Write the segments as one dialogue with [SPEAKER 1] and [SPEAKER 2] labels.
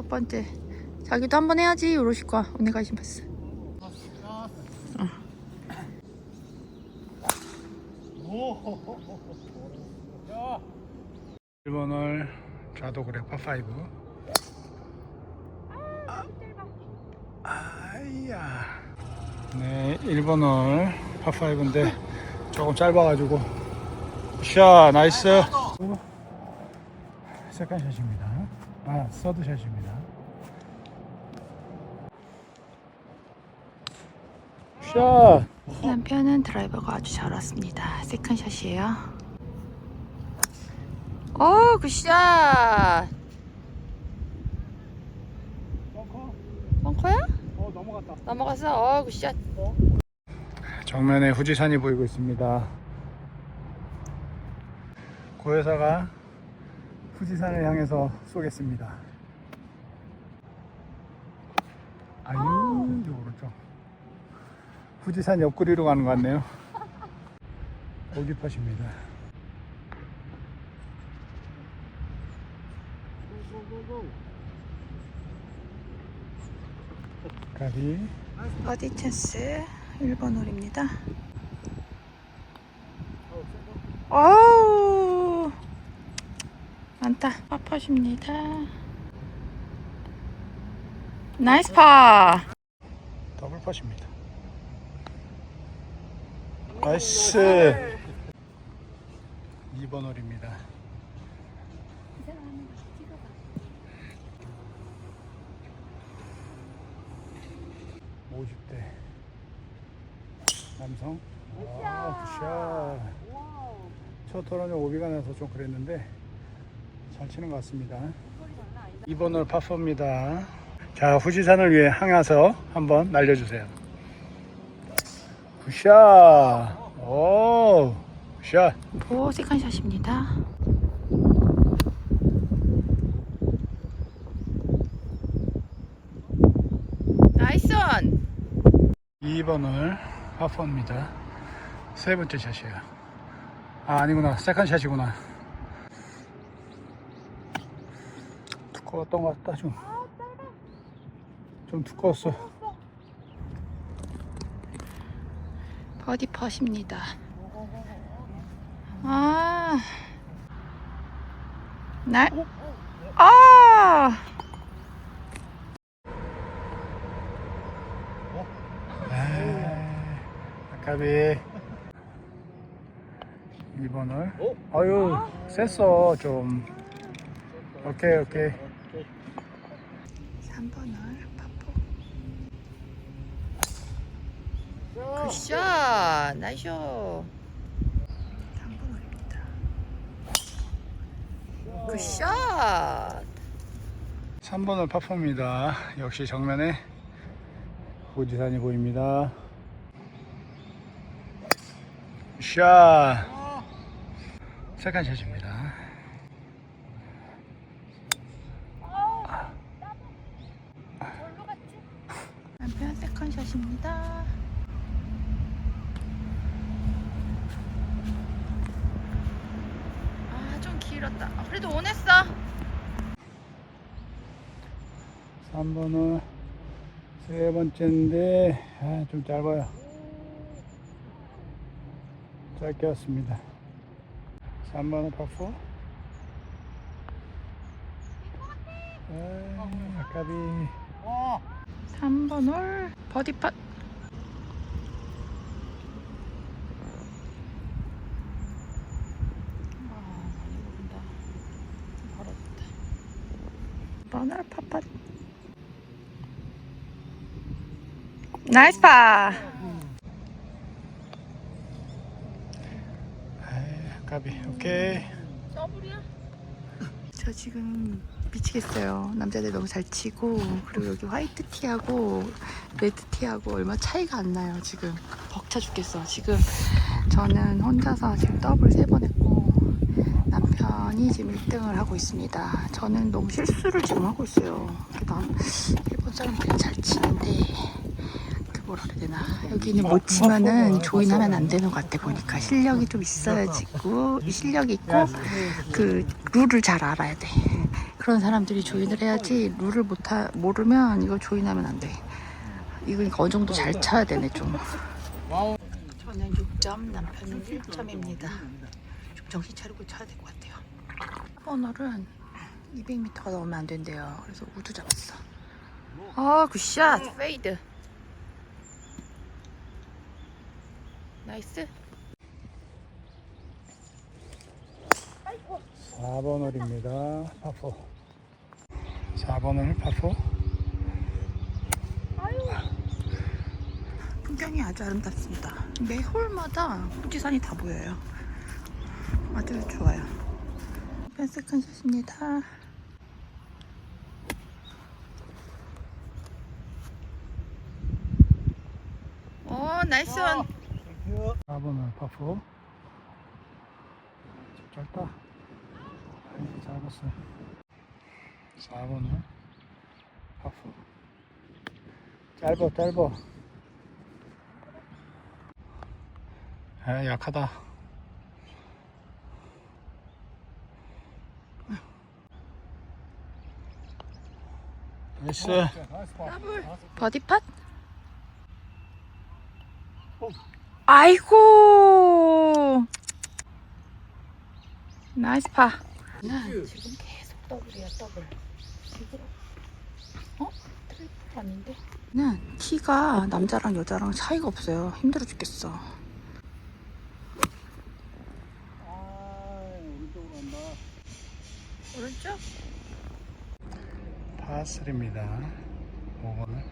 [SPEAKER 1] 첫 번째. 자기도 한번 해야지, 요로시과. 오네가 시마스.
[SPEAKER 2] 1번 홀 좌도 그래 파5 아이야. 네 1번 홀 파5인데 조금 짧아가지고. 샷 나이스. 세컨 샷입니다. 아 서드 샷입니다 샷
[SPEAKER 1] 남편은 드라이버가 아주 잘 왔습니다. 세컨샷이에요. 오, 굿샷! 벙커야?
[SPEAKER 2] 어 넘어갔다
[SPEAKER 1] 넘어갔어. 어, 굿샷.
[SPEAKER 2] 정면에 후지산이 보이고 있습니다. 고여사가 후지산을 향해서 쏘겠습니다. 아유, 저 오른쪽. 후지산 옆구리로 가는 것 같네요. 오기팟입니다. 가비.
[SPEAKER 1] 버디 찬스 1번 홀입니다. 어우 많다 파퍼십니다. 나이스 파.
[SPEAKER 2] 더블 팟입니다. 나이스. 2번 홀입니다. 오십 대 남성. 아, 굿샷. 첫 홀은 오비가 나서 좀 그랬는데 잘 치는 것 같습니다. 2번 홀 파포입니다. 자, 후지산을 위해 향해서 한번 날려주세요. 굿샷. 오, 굿샷.
[SPEAKER 1] 오 세컨샷입니다. 나이스 원.
[SPEAKER 2] 2번을 파포입니다. 세 번째 샷이에요. 아, 아니구나. 세컨 샷이구나. 두꺼웠던 것 같다, 좀. 좀 두꺼웠어.
[SPEAKER 1] 버디 펫입니다. 아, 날, 아,
[SPEAKER 2] 아까비. 2번을. 아유 셌어 좀. 오케이 오케이.
[SPEAKER 1] 3번을 굿샷, 나이스. 3번홀입니다. 굿샷.
[SPEAKER 2] 3번을 파포입니다 역시 정면에 고지산이 보입니다 샷 세컨 샷입니다
[SPEAKER 1] 남편 세컨샷입니다. 아, 좀 길었다. 아, 그래도 원했어.
[SPEAKER 2] 3번은 세 번째인데 아, 좀 짧아요. 짧게 왔습니다. 3번은 파포 아, 아까비
[SPEAKER 1] 3번 홀 버디 팟. 번홀 파팟. 나이스 파.
[SPEAKER 2] 아, 아까비 오케이
[SPEAKER 1] 저 지금 미치겠어요. 남자들 너무 잘 치고 그리고 여기 화이트 티하고 레드 티하고 얼마 차이가 안 나요. 지금 벅차 죽겠어. 지금 저는 혼자서 지금 더블 세 번 했고 남편이 지금 1등을 하고 있습니다. 저는 너무 실수를 지금 하고 있어요. 남 일본 사람들이 잘 치는데 그 뭐라 그래야 되나 여기는 못 치면은 조인하면 안 되는 것 같아 보니까 실력이 좀 있어야 지고 실력이 있고 그 룰을 잘 알아야 돼. 그런 사람들이 조인을 해야지 룰을 못 하, 모르면 이걸 조인하면 안 돼. 이거 그러니까 어느 정도 잘 쳐야 되네 좀. 저는 6점, 남편은 1점입니다. 좀 정신 차리고 쳐야 될 것 같아요. 오늘은 200m가 넘으면 안 된대요. 그래서 우드 잡았어. 아, 굿샷! 페이드. 나이스.
[SPEAKER 2] 4번 홀입니다. 파포. 4번 홀 파포.
[SPEAKER 1] 풍경이 아주 아름답습니다. 매 홀마다 후지산이 다 보여요. 아주 좋아요. 펜스 컨샷입니다. 오, 나이스 원.
[SPEAKER 2] 4번 홀 파포. 짧다. 아이, 잡았어. 4번 홀 파포. 짧아, 짧아. 아, 약하다. 나이스.
[SPEAKER 1] 버디 팟? 아이고. 나이스 파. 난 지금 계속 더블이야 더블. 지금 어? 트리플 아닌데? 는 키가 남자랑 여자랑 차이가 없어요. 힘들어 죽겠어.
[SPEAKER 2] 오른쪽? 파3입니다. 5번을.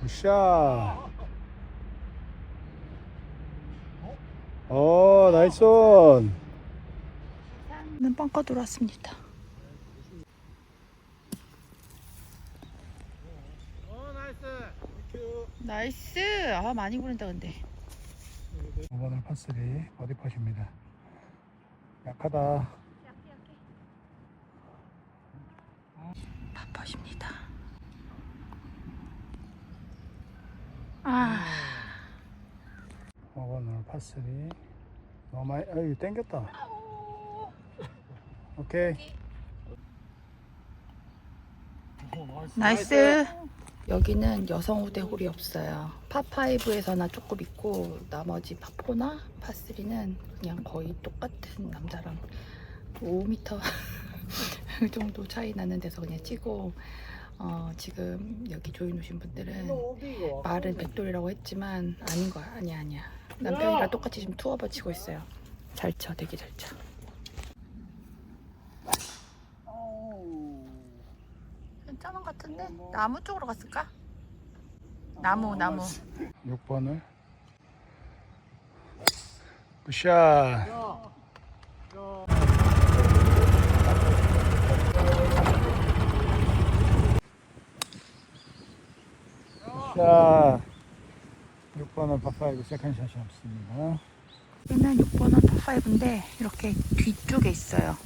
[SPEAKER 2] 굿샷. 어, 나이스 온.
[SPEAKER 1] 는 벙커 들어왔습니다.
[SPEAKER 2] 어, 나이스.
[SPEAKER 1] 나이스. 아 많이 보낸다 근데.
[SPEAKER 2] 5번을 파3 버디팟입니다. 약하다.
[SPEAKER 1] 파파십니다. 아
[SPEAKER 2] 5번을 파3. 너무 많이, 어이, 땡겼다. 오케이.
[SPEAKER 1] 나이스. 여기는 여성 우대 홀이 없어요. 파5에서나 조금 있고 나머지 파4나 파3는 그냥 거의 똑같은 남자랑 5m 정도 차이 나는 데서 그냥 치고 어, 지금 여기 조인 오신 분들은 말은 백돌이라고 했지만 아닌 거야. 아니야 아니야. 남편이랑 똑같이 지금 투어버 치고 있어요. 잘 쳐, 되게 잘 쳐. 괜찮은 것 같은데? 나무 쪽으로 갔을까? 나무 나무
[SPEAKER 2] 6번을. 굿샷. 자, 6번은 파파이브 세컨샷이 없습니다.
[SPEAKER 1] 여기는 6번은 파5인데 이렇게 뒤쪽에 있어요.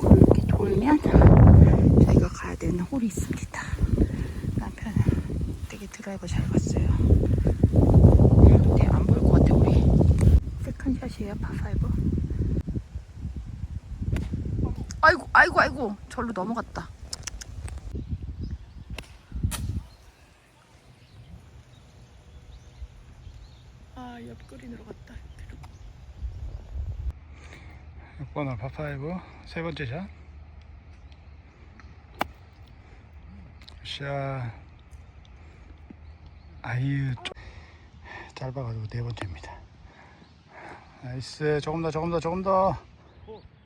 [SPEAKER 1] 이렇게 돌면 저희가 가야 되는 홀이 있습니다. 남편 되게 드라이버 잘 갔어요. 근데 안 보일 것 같아 우리. 세컨샷이에요 파5 아이고 아이고 아이고. 절로 넘어갔다 아 옆 그린으로 갔다
[SPEAKER 2] 6번은 파파이브 세 번째 샷. 샷. 아유, 좀 짧아가지고 네 번째입니다. 나이스. 조금 더, 조금 더, 조금 더.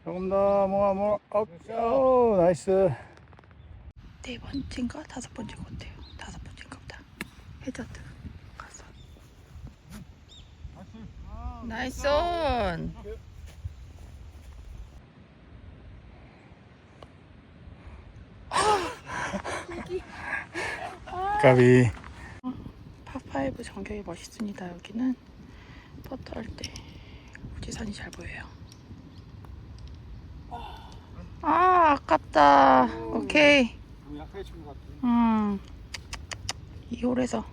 [SPEAKER 2] 조금 더, 모아, 모아. 어, 오, 나이스.
[SPEAKER 1] 네 번째인가 다섯 번째 것 같아요. 다섯 번째인가 보다. 해저드 갔어. 나이스 온.
[SPEAKER 2] 까비.
[SPEAKER 1] 파5 전경이 멋있습니다. 여기는 퍼터 할때 후지산이 잘 보여요. 아 아깝다. 오케이.
[SPEAKER 2] 같아.
[SPEAKER 1] 음. 이 홀에서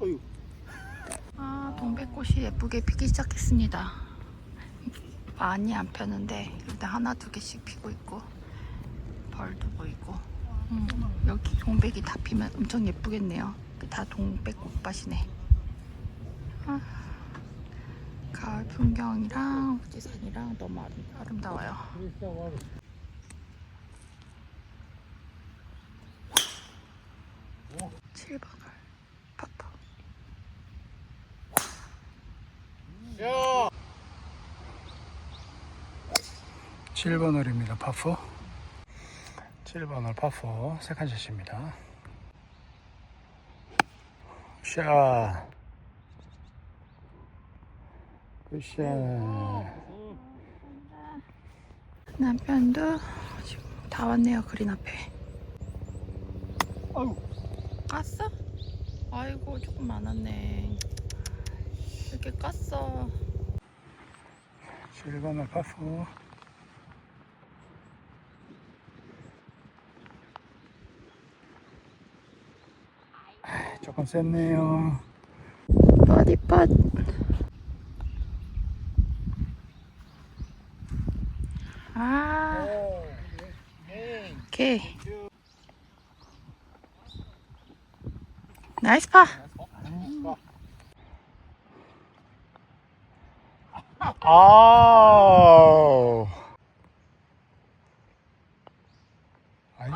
[SPEAKER 2] 어휴.
[SPEAKER 1] 아 동백꽃이 예쁘게 피기 시작했습니다. 많이 안 폈는데 일단 하나 두 개씩 피고 있고 벌도 보이고. 음, 여기 동백이 다 피면 엄청 예쁘겠네요. 다 동백 꽃밭이네. 아, 가을 풍경이랑 후지산이랑 너무 아름, 아름다워요. 7번을 파파
[SPEAKER 2] 7번 홀입니다. 파포. 7번 홀 파포 세컨샷입니다. 샷. 굿샷.
[SPEAKER 1] 남편도 지금 다 왔네요 그린 앞에
[SPEAKER 2] 아유.
[SPEAKER 1] 깠어? 아이고 조금 많았네 이렇게 깠어
[SPEAKER 2] 7번 홀 파포. 아, 조금 셌네요.
[SPEAKER 1] 버디팟 아 오케이 나이스 파
[SPEAKER 2] 아우. 아니,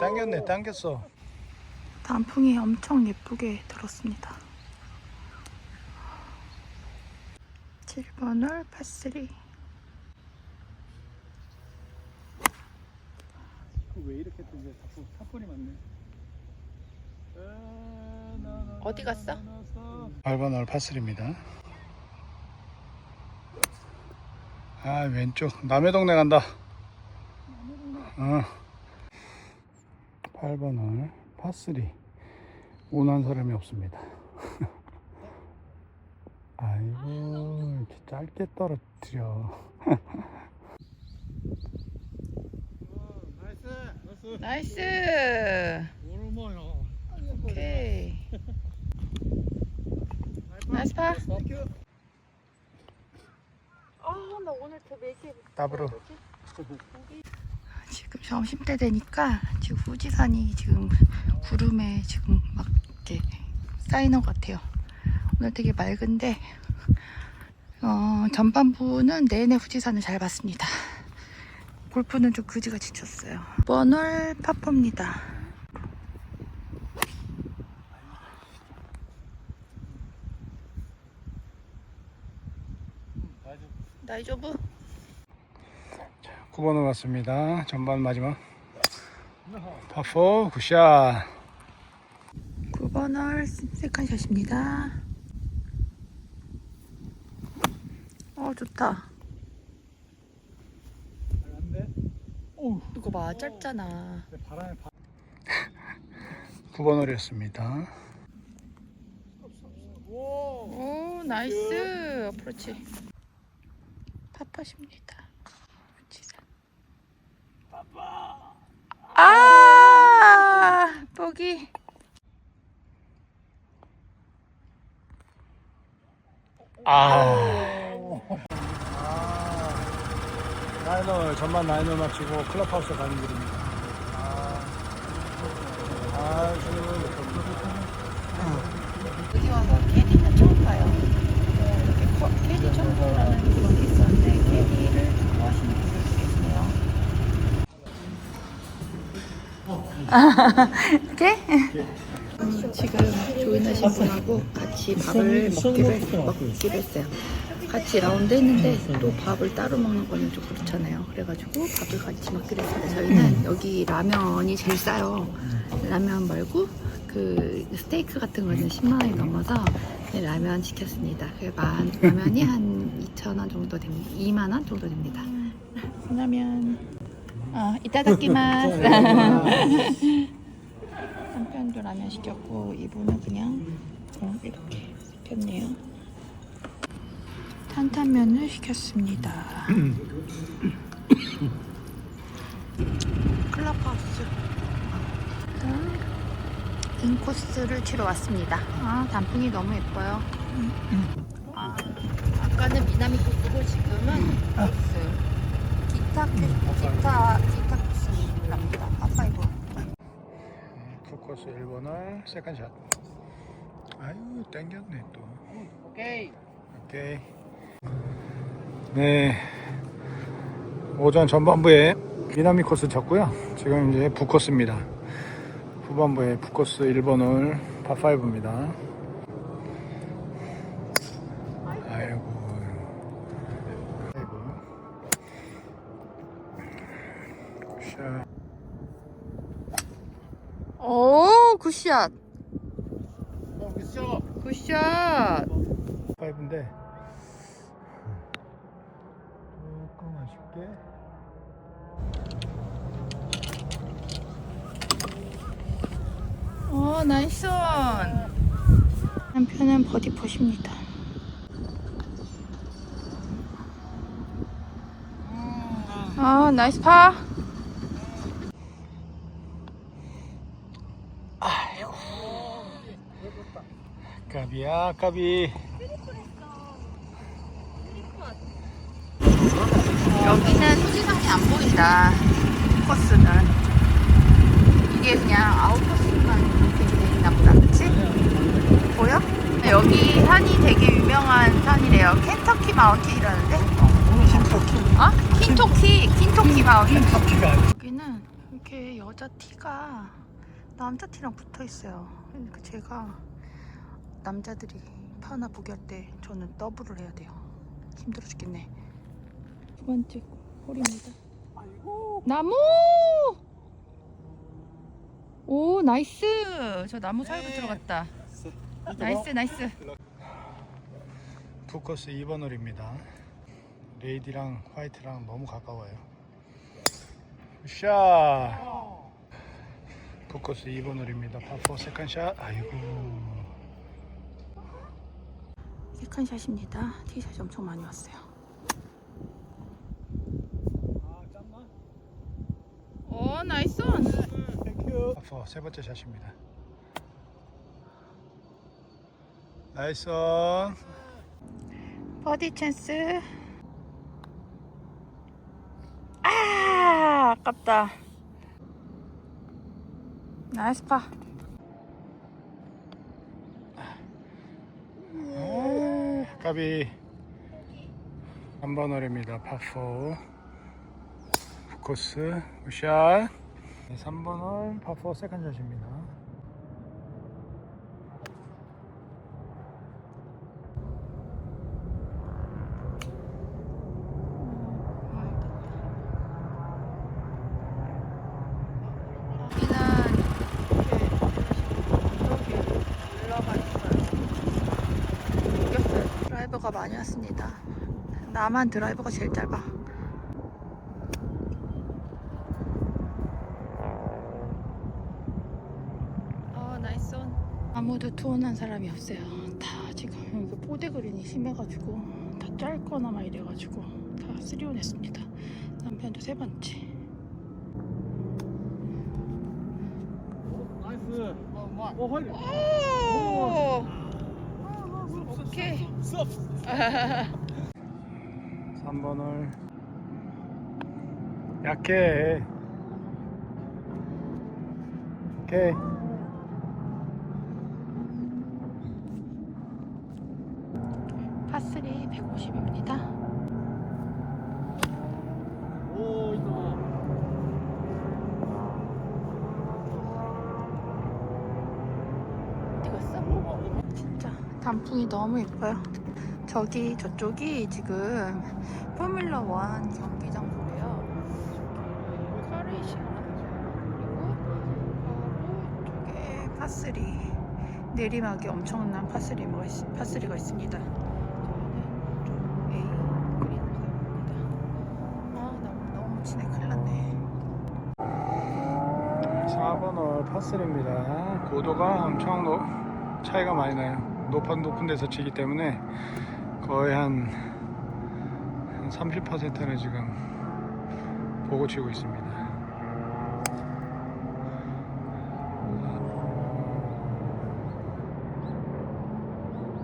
[SPEAKER 2] 당겼네, 당겼어.
[SPEAKER 1] 단풍이 엄청 예쁘게 들었습니다 7번을 파3
[SPEAKER 2] 왜 이렇게 뜨지? 자꾸 사건이 많네.
[SPEAKER 1] 어디 갔어?
[SPEAKER 2] 8번 홀 파스리입니다. 아 왼쪽 남의 동네 간다. 어. 8번 홀 파스리 오난 사람이 없습니다. 아이고 이렇게 짧게 떨어뜨려.
[SPEAKER 1] 나이스 오케이 나이스 파 아나 오늘 저 매기
[SPEAKER 2] 더블로.
[SPEAKER 1] 지금 점심 때 되니까 지금 후지산이 지금 구름에 지금 막 이렇게 쌓이는 것 같아요. 오늘 되게 맑은데 어, 전반부는 내내 후지산을 잘 봤습니다. 골프는 좀 그지가 지쳤어요. 번홀 파포입니다. 나이조브
[SPEAKER 2] 9번으로 갔습니다. 전반 마지막. 파포 굿샷.
[SPEAKER 1] 9번 홀 세컨샷입니다. 어 좋다.
[SPEAKER 2] 오,
[SPEAKER 1] 이거 봐 짧잖아.
[SPEAKER 2] 바람에 바... 9번 홀이었습니다.
[SPEAKER 1] 오 나이스 어프로치. 파파십니다. 아 보기.
[SPEAKER 2] 아. 라이너 전반 라이너 마치고 클럽하우스 가는 길입니다. 아, 아 지금
[SPEAKER 1] 여기 와서 캐디는 처음 봐요. 어, 이렇게 커, 캐디 청소라는 그런 게 있었는데 캐디를 좋아하시는 분들도 계시네요. 이렇게? 음, 지금 조인하신 분하고 같이 밥을 먹기로, 먹기로 했어요. 같이 라운드 했는데 또 밥을 따로 먹는 거는 좀 그렇잖아요. 그래가지고 밥을 같이 먹기로 했어요. 저희는 여기 라면이 제일 싸요. 라면 말고 그 스테이크 같은 거는 10만 원이 넘어서 그냥 라면 시켰습니다. 그 만, 라면이 한 2천 원 정도 됩니다. 2만 원 정도 됩니다. 라면 어, 이따다키마스. 남편도 라면 시켰고 이분은 그냥 어, 이렇게 시켰네요. 탄탄면을 시켰습니다. 클럽하우스. 인코스를 치러 왔습니다. 아, 단풍이 너무 예뻐요. 아, 아까는 미나미 코스고 지금은 코스. 기타 큐- 기타 기타 코스랍니다. 파파이브.
[SPEAKER 2] 푸코스 1번을 세컨샷. 아유 땡겼네 또.
[SPEAKER 1] 오케이.
[SPEAKER 2] 오케이. 네. 오전 전반부에 미나미 코스 쳤고요. 지금 이제 북코스입니다. 후반부에 북코스 1번을 파5입니다. 굿샷. 어, 그쵸?
[SPEAKER 1] 굿샷.
[SPEAKER 2] 파이브인데 조금 아쉽게
[SPEAKER 1] 오 나이스 온. 남편은 버디 퍼십니다. 아 나이스 파.
[SPEAKER 2] 까비야 까비
[SPEAKER 1] 여기는 후지산이 안 보인다. 코스는 이게 그냥 아웃코스만 이렇게 돼 있나 보다. 그치? 보여? 여기 산이 되게 유명한 산이래요. 켄터키 마운틴이라는데?
[SPEAKER 2] 킨터키
[SPEAKER 1] 어? 킨토키, 킨토키 마운틴.
[SPEAKER 2] 킨터키가 아니
[SPEAKER 1] 여기는 이렇게 여자 티가 남자 티랑 붙어 있어요. 그러니까 제가 남자들이 파나 부기할 때 저는 더블을 해야 돼요. 힘들어 죽겠네. 두 번째 홀입니다. 나무! 오 나이스. 저 나무 살고 들어갔다. 나이스 나이스.
[SPEAKER 2] 푸코스 2번 홀입니다 레이디랑 화이트랑 너무 가까워요 샷 푸코스 2번 홀입니다 파4 세컨 샷 아이고
[SPEAKER 1] 세컨 샷입니다. 티샷이 엄청 많이 왔어요. 오 나이스.
[SPEAKER 2] 땡큐 파4 세 번째 샷입니다 나이스 온.
[SPEAKER 1] 버디 찬스. 아, 아깝다. 나이스 파.
[SPEAKER 2] 아, 까비 3번 홀입니다. 파4 코스 네, 3번 홀 파4 세컨샷입니다
[SPEAKER 1] 드라이버가 많이 왔습니다. 나만 드라이버가 제일 짧아. 어, 나이스 온. 아무도 투혼한 사람이 없어요. 다 지금 여기 뽀대 그린이 심해가지고 다 짧거나 막 이래가지고 다 쓰리온 했습니다. 남편도 세 번째.
[SPEAKER 3] 나이스. 어, 헐.
[SPEAKER 1] 오! 오케이.
[SPEAKER 2] 3번 홀 약해 오케이
[SPEAKER 1] 파스리 150입니다.
[SPEAKER 3] 오, 있다.
[SPEAKER 1] 찍었어? 진짜 단풍이 너무 예뻐요. 저기 저쪽이 지금 포뮬러 1 경기장소래요. 저기 카레이시가 그리고 저게 파스리 내리막이 엄청난 파스리가, 있, 파스리가 있습니다. 저희는 좀 A 그린을 사용합니다. 아 너무 너무 진해 큰일 났네.
[SPEAKER 2] 4번 홀 파3입니다 고도가 엄청 높, 차이가 많이 나요 높은 높은 데서 치기 때문에 거의 한, 한 30%는 지금 보고 치고 있습니다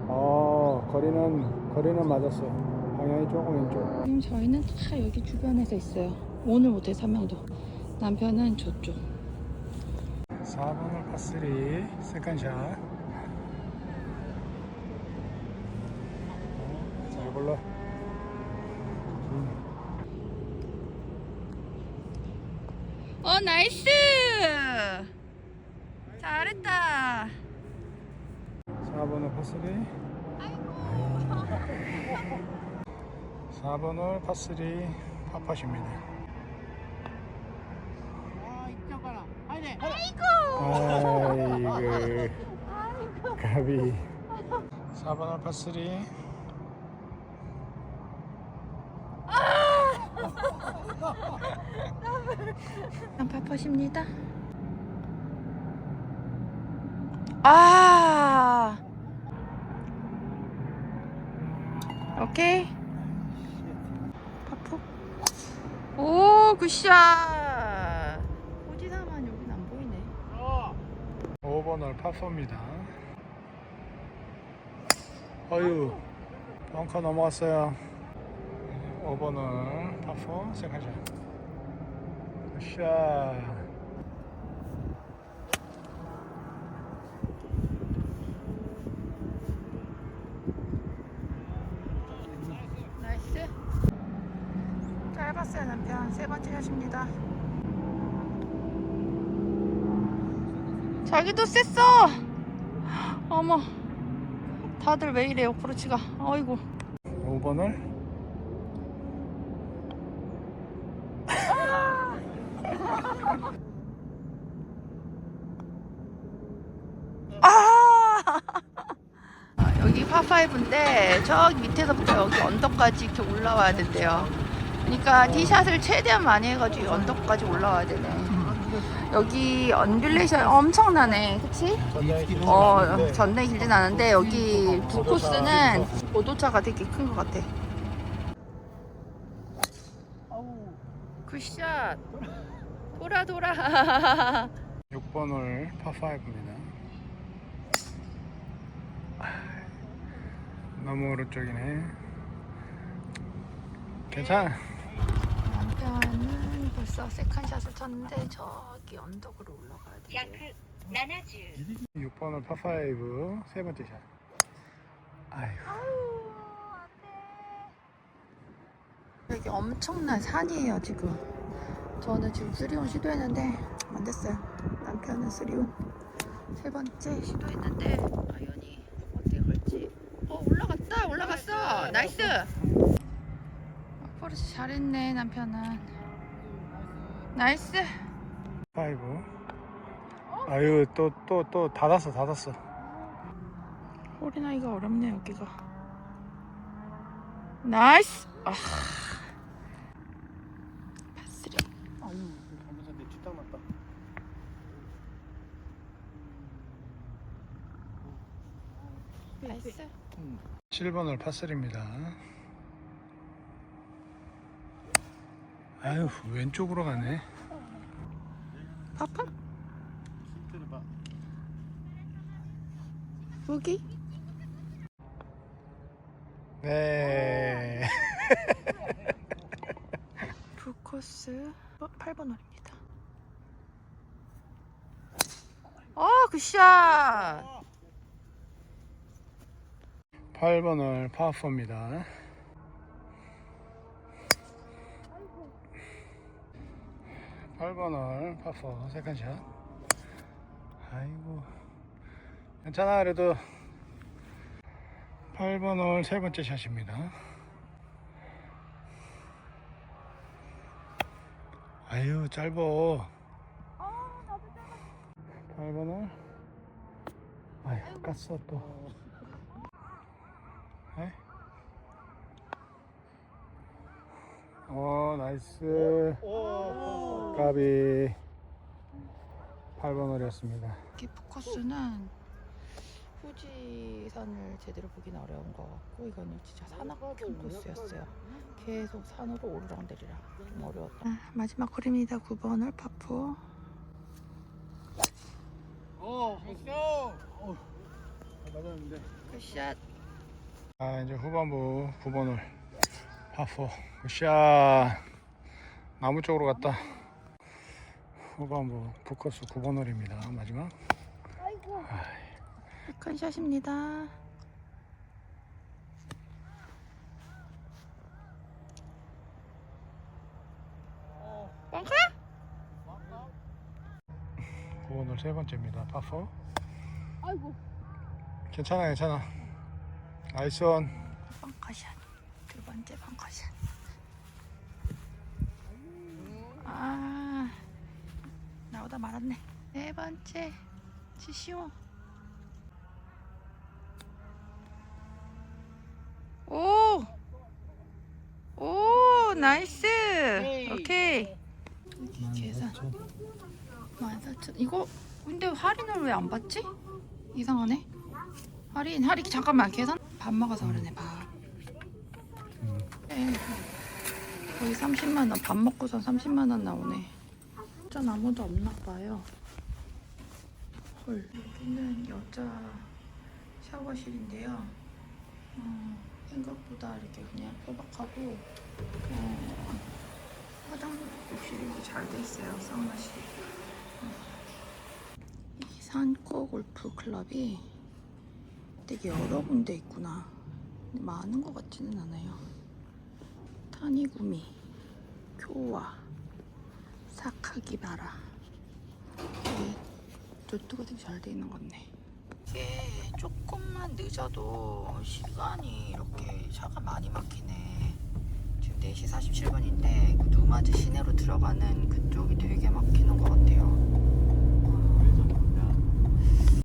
[SPEAKER 2] 어 거리는 거리는 맞았어. 방향이 조금 왼쪽.
[SPEAKER 1] 지금 저희는 다 여기 주변에서 있어요. 오늘 못해 3명도. 남편은 저쪽.
[SPEAKER 2] 4번을 파3 세컨샷. 잘 골라.
[SPEAKER 1] 어 나이스. 잘했다.
[SPEAKER 2] 4번을 파3. 4번을 파3 파팟입니다. 아이고 가비 4번을 파3
[SPEAKER 1] 파퍼십니다. 아. 오케이. 파포. 오, 굿샷. 호지사만 여긴 안 보이네.
[SPEAKER 2] 5번을 파4입니다 어유 벙커 넘어갔어요 5번을 파4 세컨샷 굿샷
[SPEAKER 1] 나이스. 짧았어요, 남편. 세 번째 샷입니다. 자기도 셌어. 어머. 다들 왜 이래요, 프로치가. 어이구.
[SPEAKER 2] 5번을
[SPEAKER 1] 아! 아, 여기 파5인데 저기 밑에서부터 여기 언덕까지 이렇게 올라와야 된대요. 그러니까 티샷을 최대한 많이 해가지고 이 언덕까지 올라와야 되네. 여기 언듈레이션 엄청나네, 그치? 어, 전대 길진 않은데 여기 북코스는 고도차가 되게 큰 것 같아. 굿샷. 돌아 돌아.
[SPEAKER 2] 6번을 파5입니다 너무 오른쪽이네. 괜찮아.
[SPEAKER 1] 남편은 벌써 세컨샷을 쳤는데 저기 언덕으로 올라가야 돼.
[SPEAKER 4] 約70
[SPEAKER 2] 6번을 파5 세 번째 샷. 아이고
[SPEAKER 1] 여기 엄청난 산이에요 지금. 저는 지금 쓰리온 시도했는데 안 됐어요. 남편은 쓰리온. 세 번째 시도했는데 아연이 어떻게 걸지? 어 올라갔다 올라갔어 나이스. 버릇이 잘했네 남편은. 나이스.
[SPEAKER 2] 5 아유 또 또 또 닫았어 닫았어
[SPEAKER 1] 홀이나기가 어렵네 여기가. 나이스. 아. 파스리.
[SPEAKER 3] 아유, 잘못했는데 뒷땅 났다.
[SPEAKER 2] 7번을 파3입니다 아유 왼쪽으로 가네
[SPEAKER 3] 봐.
[SPEAKER 1] 여기?
[SPEAKER 2] 네
[SPEAKER 1] 풀코스 8번 홀입니다. 어, 굿샷!
[SPEAKER 2] 8번을 파4입니다. 팔번을 파4 세컨샷. 아이고 괜찮아 그래도 8번 홀세 번째 샷입니다. 아유 짧어. 8번 홀. 아유 깠어 또. 에? 어 나이스
[SPEAKER 3] 오.
[SPEAKER 2] 까비 8번 홀이었습니다
[SPEAKER 1] 기프 코스는 후지산을 제대로 보긴 어려운 것 같고 이거는 진짜 산악형 코스였어요. 계속 산으로 오르락 내리락 좀 어려웠다. 아, 마지막 홀입니다. 9번 홀 파포.
[SPEAKER 3] 어, 됐어. 어. 맞았는데.
[SPEAKER 1] 굿샷.
[SPEAKER 2] 아 이제 후반부 9번을 파포 굿샷. 나무 쪽으로 갔다. 후반부 북커스 9번 홀입니다 마지막.
[SPEAKER 1] 큰 샷입니다. 뻥카?
[SPEAKER 2] 9번 홀세 번째입니다 파포.
[SPEAKER 5] 아이고.
[SPEAKER 2] 괜찮아 괜찮아 나이스원
[SPEAKER 1] 벙커샷 두 번째 벙커샷 아 나오다 말았네. 네 번째. 지시오. 오! 오 나이스! 오케이. 계산 14,000 이거 근데 할인을 왜 안 받지? 이상하네. 할인 할인 잠깐만 계산 밥 먹어서 그러네 밥 네. 거의 30만 원. 밥 먹고선 30만 원 나오네. 전 아무도 없나 봐요. 헐. 여기는 여자 샤워실인데요. 어, 생각보다 이렇게 그냥 소박하고 어, 화장실이 이렇게 잘 돼 있어요. 사우나실. 이 산코 골프 클럽이 되게 여러 군데 있구나. 많은 것 같지는 않아요. 타니구미, 교와, 사카기바라. 루트가 되게 잘 돼 있는 것 같네. 이게 조금만 늦어도 시간이 이렇게 차가 많이 막히네. 지금 4시 47분인데 그 누마즈 시내로 들어가는 그쪽이 되게 막히는 것 같아요.